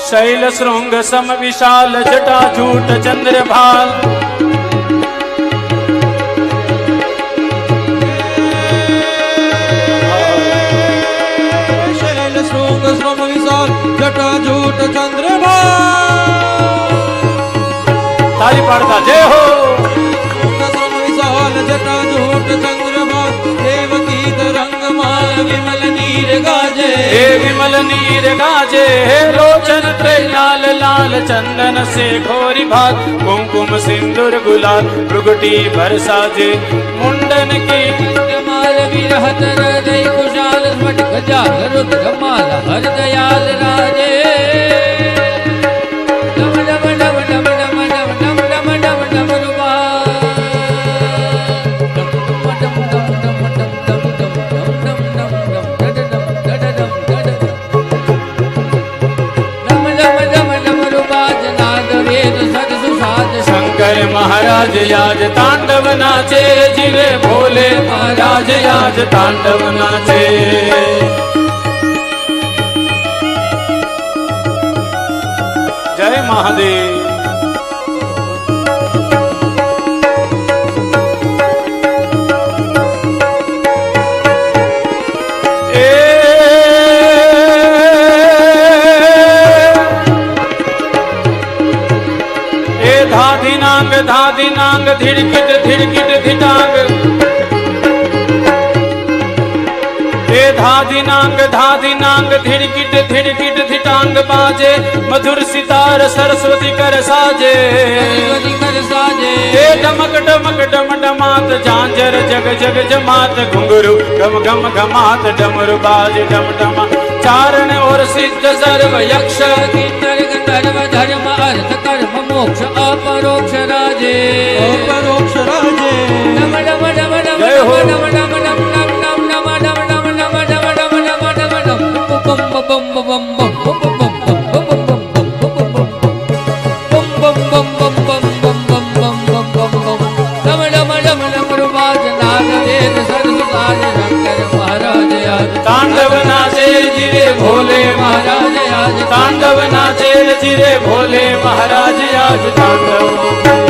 शैल शृंग सम विशाल जटा झूट चंद्र भाल। शैल शृंग श्रम विशाल जटा झूट चंद्रमा ताली पाडता जय हो। नीर गाजे। हे विमल नीर गाजे। हे लोचन त्रैलाल लाल चंदन से घोरी भात कुमकुम सिंदूर गुलाल भ्रुगटी भर साजे। मुंडन की माल विरहत हृदय कुशाल स्फटिक जाल रुद्र महाराज आज तांडव नाचे जिरे भोले महाराज याज तांडव नाचे। जय महादेव। धाधी नांग धाधी नांग धिड़किट धिड़किट धिटांग। ए धाधी नांग धाधी नांग धिड़किट धिड़किट धिटांग बाजे। मधुर सितार सरस्वती कर साजे। कर साजे। ए डमक डमक डम डमात झांझर जग जग जमात घुंघरू गम गम घमात डमरू बाज डम डमा चारण और सिद्ध सर्व यक्ष किन्नर ધર્મ અર્થ કર્મ મોક્ષ અપરોક્ષ રાજે અપરોક્ષ રાજે નમ નમ નમ નમ નમ નમ નમ નમ નમ નમ નમ નમ નમ નમ નમ નમ નમ તાંડવ નાશે तांडव नाचे जिरे भोले महाराज आज तांडव